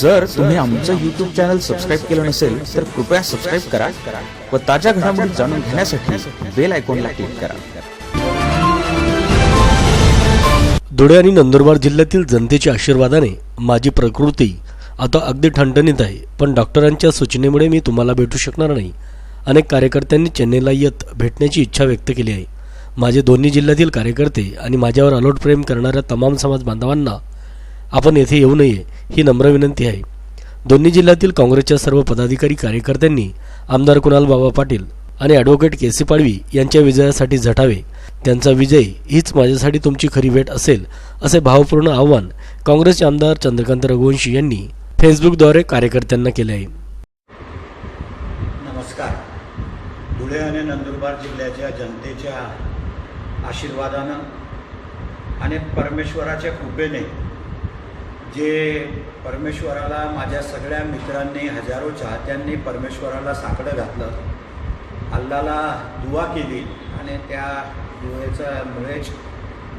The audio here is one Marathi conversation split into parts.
जर तुम्ही आमचं यूट्यूब चॅनल सबस्क्राईब केलं नसेल तर कृपया सबस्क्राईब करा व ताज्या घडामोडी जाणून घेण्यासाठी बेल आयकॉनला क्लिक करा. धुळे आणि नंदुरबार जिल्ह्यातील जनतेच्या आशीर्वादाने माझी प्रकृती आता अगदी ठणठणीत आहे पण डॉक्टरांच्या सूचनेमुळे मी तुम्हाला भेटू शकणार नाही. अनेक कार्यकर्त्यांनी चेन्नईला येत भेटण्याची इच्छा व्यक्त केली आहे. माझे दोन्ही जिल्ह्यातील कार्यकर्ते आणि माझ्यावर अलोट प्रेम करणाऱ्या तमाम समाज बांधवांना आपण येथे येऊ नये ही नम्र विनंती आहे. दोन्ही जिल्ह्यातील काँग्रेसच्या सर्व पदाधिकारी कार्यकर्त्यांनी आमदार कुणाल बाबा पाटील आणि ॲडव्होकेट के सी पाडवी यांच्या विजयासाठी झटावे. त्यांचा विजय हीच माझ्यासाठी तुमची खरी भेट असेल असे भावपूर्ण आव्हान काँग्रेसचे आमदार चंद्रकांत रघुवंशी यांनी फेसबुकद्वारे कार्यकर्त्यांना केले आहे. नमस्कार. धुळे आणि नंदुरबार जिल्ह्याच्या जनतेच्या आशीर्वादानं आणि परमेश्वराच्या कृपेने जे परमेश्वराला माझ्या सगळ्या मित्रांनी हजारो चाहत्यांनी परमेश्वराला साकडं घातलं अल्लाला दुवा केली आणि त्या दुवेच्यामुळेच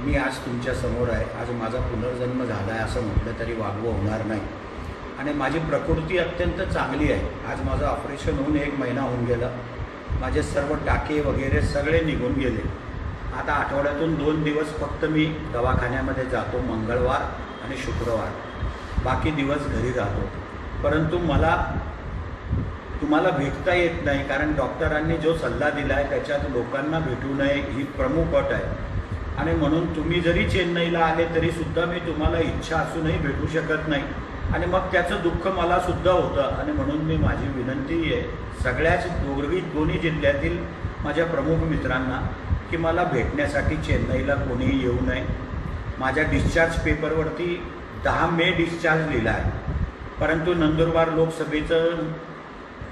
मी आज तुमच्यासमोर आहे. आज माझा पुनर्जन्म झाला आहे असं म्हटलं तरी वागवं होणार नाही. आणि माझी प्रकृती अत्यंत चांगली आहे. आज माझं ऑपरेशन होऊन एक महिना होऊन गेला. माझे सर्व टाके वगैरे सगळे निघून गेले. आता आठवड्यातून दोन दिवस फक्त मी दवाखान्यामध्ये जातो मंगळवार आणि शुक्रवार. बाकी दिवस घरी राहतो. परंतु मला तुम्हाला भेटता येत नाही कारण डॉक्टरांनी जो सल्ला दिला आहे त्याच्यात लोकांना भेटू नये ही प्रमुख अट आहे. आणि म्हणून तुम्ही जरी चेन्नईला आले तरी सुद्धा मी तुम्हाला इच्छा असूनही भेटू शकत नाही. आणि मग त्याचं दुःख मला सुद्धा होतं. आणि म्हणून मी माझी विनंती आहे सगळ्याच दोघी दोन्ही जिल्ह्यातील माझ्या प्रमुख मित्रांना की मला भेटण्यासाठी चेन्नईला कोणीही येऊ नये. माझ्या डिस्चार्ज पेपरवरती दहा मे डिस्चार्ज लिहिला आहे. परंतु नंदुरबार लोकसभेचं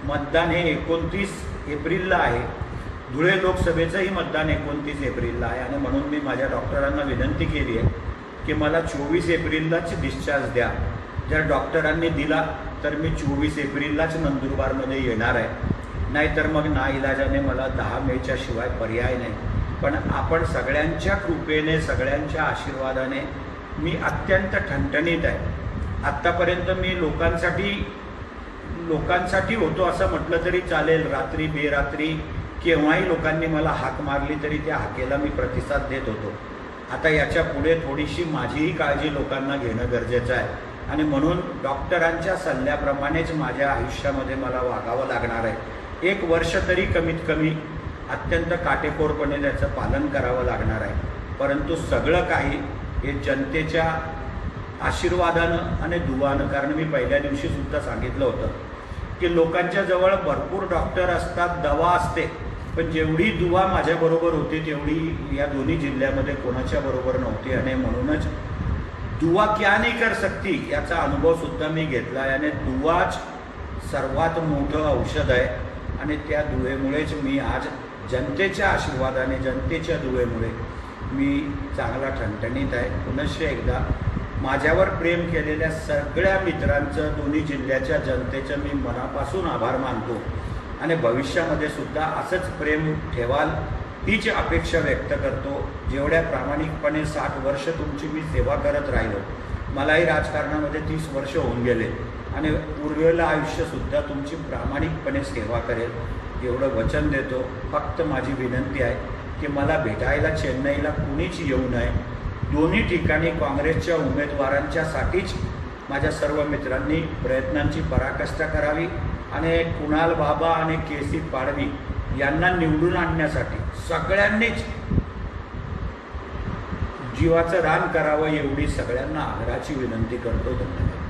मतदान हे एकोणतीस एप्रिलला आहे. धुळे लोकसभेचंही मतदान एकोणतीस एप्रिलला आहे. आणि म्हणून मी माझ्या डॉक्टरांना विनंती केली आहे की मला चोवीस एप्रिललाच डिस्चार्ज द्या. जर डॉक्टरांनी दिला तर मी चोवीस एप्रिललाच नंदुरबारमध्ये येणार आहे. नाहीतर मग ना इलाजाने मला दहा मेच्या शिवाय पर्याय नाही. पण आपण सगळ्यांच्या कृपेने सगळ्यांच्या आशीर्वादाने मी अत्यंत ठणठणीत आहे. आत्तापर्यंत मी लोकांसाठी लोकांसाठी होतो असं म्हटलं तरी चालेल. रात्री बेरात्री केव्हाही लोकांनी मला हाक मारली तरी त्या हाकेला मी प्रतिसाद देत होतो. आता याच्यापुढे थोडीशी माझीही काळजी लोकांना घेणं गरजेचं आहे. आणि म्हणून डॉक्टरांच्या सल्ल्याप्रमाणेच माझ्या आयुष्यामध्ये मला वागावं लागणार आहे. एक वर्ष तरी कमीत कमी अत्यंत काटेकोरपणे त्याचं पालन करावं लागणार आहे. परंतु सगळं काही हे जनतेच्या आशीर्वादानं आणि दुवानं कारण मी पहिल्या दिवशी सुद्धा सांगितलं होतं की लोकांच्या जवळ भरपूर डॉक्टर असतात दवा असते पण जेवढी दुवा माझ्याबरोबर होती तेवढी या दोन्ही जिल्ह्यामध्ये कोणाच्या बरोबर नव्हती. आणि म्हणूनच दुवा क्या नाही कर सकती याचा अनुभव सुद्धा मी घेतला आहे आणि दुवाच सर्वात मोठं औषध आहे. आणि त्या दुवेमुळेच मी आज जनतेच्या आशीर्वादाने जनतेच्या दुवेमुळे मी चांगला ठणठणीत आहे. पुनश्च एकदा माझ्यावर प्रेम केलेल्या सगळ्या मित्रांचं दोन्ही जिल्ह्याच्या जनतेचं मी मनापासून आभार मानतो. आणि भविष्यामध्ये सुद्धा असंच प्रेम ठेवाल हीच अपेक्षा व्यक्त करतो. जेवढ्या प्रामाणिकपणे साठ वर्ष तुमची मी सेवा करत राहिलो. मलाही राजकारणामध्ये तीस वर्ष होऊन गेले. आणि उरलेलं आयुष्यसुद्धा तुमची प्रामाणिकपणे सेवा करेल. एवढं वचन देतो. फक्त माझी विनंती आहे की मला भेटायला चेन्नईला कुणीच येऊ नये. दोन्ही ठिकाणी काँग्रेसच्या उमेदवारांच्यासाठीच माझ्या सर्व मित्रांनी प्रयत्नांची पराकाष्ठा करावी आणि कुणाल बाबा आणि के सी पाडवी यांना निवडून आणण्यासाठी सगळ्यांनीच जीवाचं रान करावं एवढी सगळ्यांना आग्रहाची विनंती करतो. धन्यवाद.